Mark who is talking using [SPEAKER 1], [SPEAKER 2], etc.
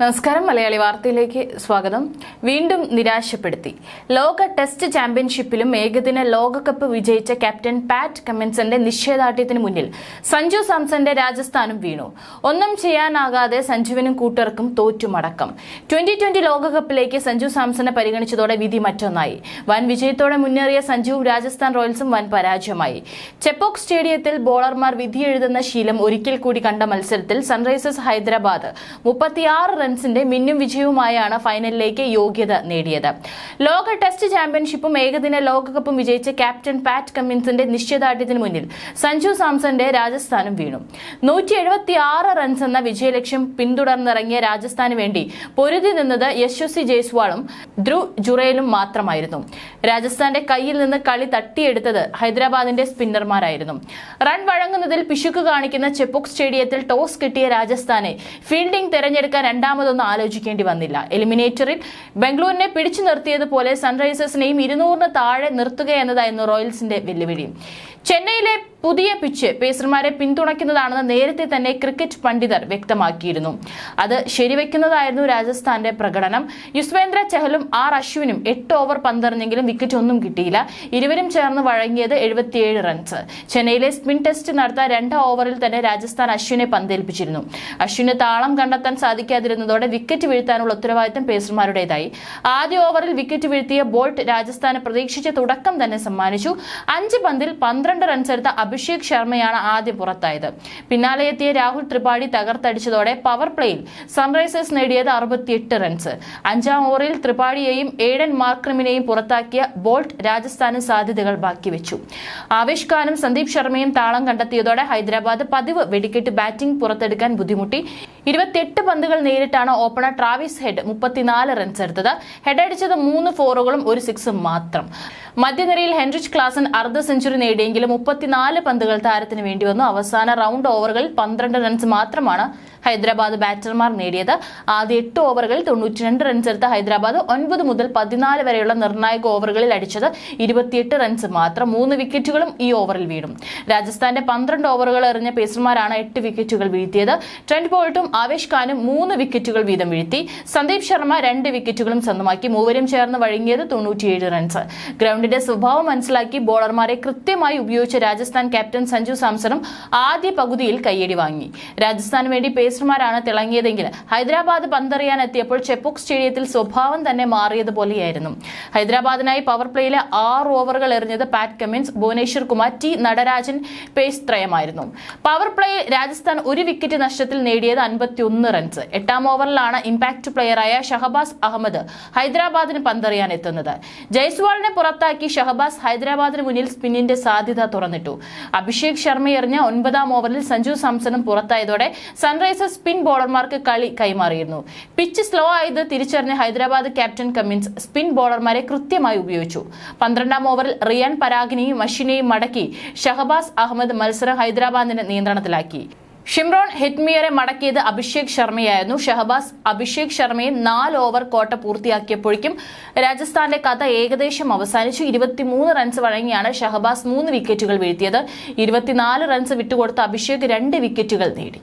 [SPEAKER 1] നമസ്കാരം മലയാളി വാർത്തയിലേക്ക് സ്വാഗതം. വീണ്ടും നിരാശപ്പെടുത്തി. ലോക ടെസ്റ്റ് ചാമ്പ്യൻഷിപ്പിലും ഏകദിന ലോകകപ്പ് വിജയിച്ച ക്യാപ്റ്റൻ പാറ്റ് കമ്മിൻസന്റെ നിശ്ചയദാർഢ്യത്തിന് മുന്നിൽ സഞ്ജു സാംസന്റെ രാജസ്ഥാനും വീണു. ഒന്നും ചെയ്യാനാകാതെ സഞ്ജുവിനും കൂട്ടർക്കും തോറ്റുമടക്കം. ട്വന്റി ട്വന്റി ലോകകപ്പിലേക്ക് സഞ്ജു സാംസനെ പരിഗണിച്ചതോടെ വിധി മറ്റൊന്നായി. വൻ വിജയത്തോടെ മുന്നേറിയ സഞ്ജുവും രാജസ്ഥാൻ റോയൽസും വൻ പരാജയമായി. ചെപ്പോക് സ്റ്റേഡിയത്തിൽ ബോളർമാർ വിധിയെഴുതുന്ന ശീലം ഒരിക്കൽ കൂടി കണ്ട മത്സരത്തിൽ സൺറൈസേഴ്സ് ഹൈദരാബാദ് മുപ്പത്തിയാറ് റൺസിന്റെ മിന്നും വിജയവുമായാണ് ഫൈനലിലേക്ക് യോഗ്യത നേടിയത്. ലോക ടെസ്റ്റ് ചാമ്പ്യൻഷിപ്പും ഏകദിന ലോകകപ്പും വിജയിച്ച ക്യാപ്റ്റൻ പാറ്റ് കമ്മിൻസിന്റെ നിശ്ചയദാർഢ്യത്തിന് മുന്നിൽ സഞ്ജു സാംസന്റെ രാജസ്ഥാനും വീണു. നൂറ്റി എഴുപത്തി ആറ് റൺസ് എന്ന വിജയലക്ഷ്യം പിന്തുടർന്നിറങ്ങിയ രാജസ്ഥാന് വേണ്ടി പൊരുതി നിന്നത് യശസ്വി ജയ്സ്വാളും ധ്രുവ് ജുറേലും മാത്രമായിരുന്നു. രാജസ്ഥാന്റെ കയ്യിൽ നിന്ന് കളി തട്ടിയെടുത്തത് ഹൈദരാബാദിന്റെ സ്പിന്നർമാരായിരുന്നു. റൺ വഴങ്ങുന്നതിൽ പിശുക്ക് കാണിക്കുന്ന ചെപ്പോക് സ്റ്റേഡിയത്തിൽ ടോസ് കിട്ടിയ രാജസ്ഥാനെ ഫീൽഡിംഗ് തെരഞ്ഞെടുക്കാൻ രണ്ടാമതൊന്നും ആലോചിക്കേണ്ടി വന്നില്ല. എലിമിനേറ്ററിൽ ബംഗളൂരിനെ പിടിച്ചു നിർത്തിയതുപോലെ സൺറൈസേഴ്സിനെയും ഇരുന്നൂറിന് താഴെ നിർത്തുക എന്നതായിരുന്നു റോയൽസിന്റെ വെല്ലുവിളി. ചെന്നൈയിലെ പുതിയ പിച്ച് പേസർമാരെ പിന്തുണയ്ക്കുന്നതാണെന്ന് നേരത്തെ തന്നെ ക്രിക്കറ്റ് പണ്ഡിതർ വ്യക്തമാക്കിയിരുന്നു. അത് ശരിവെക്കുന്നതായിരുന്നു രാജസ്ഥാന്റെ പ്രകടനം. യുസ്വേന്ദ്ര ചഹലും ആർ അശ്വിനും എട്ട് ഓവർ പന്തെറിഞ്ഞെങ്കിലും വിക്കറ്റ് ഒന്നും കിട്ടിയില്ല. ഇരുവരും ചേർന്ന് വഴങ്ങിയത് എഴുപത്തിയേഴ് റൺസ് ചെന്നൈയിലെ സ്പിൻ ടെസ്റ്റ് നടത്താൻ രണ്ട് ഓവറിൽ തന്നെ രാജസ്ഥാൻ അശ്വിനെ പന്തേൽപ്പിച്ചിരുന്നു. അശ്വിന് താളം കണ്ടെത്താൻ സാധിക്കാതിരുന്നതോടെ വിക്കറ്റ് വീഴ്ത്താനുള്ള ഉത്തരവാദിത്തം പേസർമാരുടേതായി. ആദ്യ ഓവറിൽ വിക്കറ്റ് വീഴ്ത്തിയ ബോൾട്ട് രാജസ്ഥാന് പ്രതീക്ഷിച്ച തുടക്കം തന്നെ സമ്മാനിച്ചു. അഞ്ച് പന്തിൽ പന്ത്രണ്ട് റൺസ് എടുത്ത അഭിഷേക് ശർമ്മയാണ് ആദ്യം പുറത്തായത്. പിന്നാലെ എത്തിയ രാഹുൽ ത്രിപാഠി തകർത്തടിച്ചതോടെ പവർ പ്ലേയിൽ സൺറൈസേഴ്സ് നേടിയത് അറുപത്തിയെട്ട് റൺസ് അഞ്ചാം ഓവറിൽ ത്രിപാഠിയെയും ഏഡൻ മാർക്രമിനെയും പുറത്താക്കിയ ബോൾട്ട് രാജസ്ഥാന് സാധ്യതകൾ ബാക്കിവെച്ചു ആവേശ് ഖാനും സന്ദീപ് ശർമ്മയും താളം കണ്ടെത്തിയതോടെ ഹൈദരാബാദ് പതിവ് വെടിക്കെട്ട് ബാറ്റിംഗ് പുറത്തെടുക്കാൻ ബുദ്ധിമുട്ടി. ഇരുപത്തിയെട്ട് പന്തുകൾ നേരിട്ടാണ് ഓപ്പണർ ട്രാവിസ് ഹെഡ് മുപ്പത്തിനാല് റൺസ് എടുത്തത്. ഹെഡ് അടിച്ചത് മൂന്ന് ഫോറുകളും ഒരു സിക്സും മാത്രം. മധ്യനിരയിൽ ഹെൻറിച്ച് ക്ലാസൻ അർദ്ധ സെഞ്ചുറി നേടിയെങ്കിലും മുപ്പത്തിനാല് പന്തുകൾ താരത്തിന് വേണ്ടി വന്നു. അവസാന റൗണ്ട് ഓവറുകളിൽ പന്ത്രണ്ട് റൺസ് മാത്രമാണ് ഹൈദരാബാദ് ബാറ്റർമാർ നേടിയത്. ആദ്യ എട്ട് ഓവറുകളിൽ തൊണ്ണൂറ്റി രണ്ട് റൺസ് എടുത്ത ഹൈദരാബാദ് ഒൻപത് മുതൽ പതിനാല് വരെയുള്ള നിർണായക ഓവറുകളിൽ അടിച്ചത് ഇരുപത്തിയെട്ട് റൺസ് മാത്രം. മൂന്ന് വിക്കറ്റുകളും ഈ ഓവറിൽ വീണു. രാജസ്ഥാന്റെ പന്ത്രണ്ട് ഓവറുകൾ എറിഞ്ഞ പേസർമാരാണ് എട്ട് വിക്കറ്റുകൾ വീഴ്ത്തിയത്. ട്രെൻഡ് ബോൾട്ടും ആവേശ് ഖാനും മൂന്ന് വിക്കറ്റുകൾ വീതം വീഴ്ത്തി. സന്ദീപ് ശർമ്മ രണ്ട് വിക്കറ്റുകളും സ്വന്തമാക്കി. മൂവരും ചേർന്ന് വഴങ്ങിയത് തൊണ്ണൂറ്റിയേഴ് റൺസ്. ഗ്രൗണ്ടിന്റെ സ്വഭാവം മനസ്സിലാക്കി ബോളർമാരെ കൃത്യമായി ഉപയോഗിച്ച രാജസ്ഥാൻ ക്യാപ്റ്റൻ സഞ്ജു സാംസണും ആദ്യ പകുതിയിൽ കയ്യടി വാങ്ങി. രാജസ്ഥാന് വേണ്ടി പേസർമാരാണ് തിളങ്ങിയതെങ്കിൽ ഹൈദരാബാദ് പന്തെറിയാൻ എത്തിയപ്പോൾ ചെപ്പോക് സ്റ്റേഡിയത്തിൽ സ്വഭാവം തന്നെ മാറിയതുപോലെയായിരുന്നു. ഹൈദരാബാദിനായി പവർ പ്ലേയിലെ ആറ് ഓവറുകൾ എറിഞ്ഞത് Pat Cummins Bhuvneshwar Kumar T Natarajan pace ത്രയമായിരുന്നു. Power പ്ലേയിൽ രാജസ്ഥാൻ ഒരു വിക്കറ്റ് നഷ്ടത്തിൽ നേടിയത് അൻപത്തിയൊന്ന് റൺസ് എട്ടാം ഓവറിലാണ് ഇമ്പാക്ട് പ്ലെയറായ ഷഹബാസ് അഹമ്മദ് ഹൈദരാബാദിന് പന്തെറിയാൻ എത്തുന്നത്. ജയ്സ്വാളിനെ പുറത്താക്കി ഷഹബാസ് ഹൈദരാബാദിന് മുന്നിൽ സ്പിന്നിന്റെ സാധ്യത തുറന്നിട്ടു. അഭിഷേക് ശർമ്മ എറിഞ്ഞ ഒൻപതാം ഓവറിൽ സഞ്ജു സാംസണും പുറത്തായതോടെ സൺറൈസേഴ്സ് സ്പിൻ ബോളർമാർക്ക് കളി കൈമാറിയിരുന്നു. പിച്ച് സ്ലോ ആയത് തിരിച്ചറിഞ്ഞ ഹൈദരാബാദ് ക്യാപ്റ്റൻ കമ്മിൻസ് സ്പിൻ ബോളർമാരെ കൃത്യമായി ഉപയോഗിച്ചു. പന്ത്രണ്ടാം ഓവറിൽ റിയാൻ പരാഗിനെയും മഷിനെയും മടക്കി ഷഹബാസ് അഹമ്മദ് മത്സരം ഹൈദരാബാദിന്റെ നിയന്ത്രണത്തിലാക്കി. ഷിംറോൺ ഹിറ്റ്മിയറെ മടക്കിയത് അഭിഷേക് ശർമ്മയായിരുന്നു. ഷഹബാസ് അഭിഷേക് ശർമ്മയും നാല് ഓവർ കോട്ട പൂർത്തിയാക്കിയപ്പോഴേക്കും രാജസ്ഥാന്റെ കഥ ഏകദേശം അവസാനിച്ചു. ഇരുപത്തിമൂന്ന് റൺസ് വഴങ്ങിയാണ് ഷഹബാസ് മൂന്ന് വിക്കറ്റുകൾ വീഴ്ത്തിയത്. ഇരുപത്തിനാല് റൺസ് വിട്ടുകൊടുത്ത അഭിഷേക് രണ്ട് വിക്കറ്റുകൾ നേടി.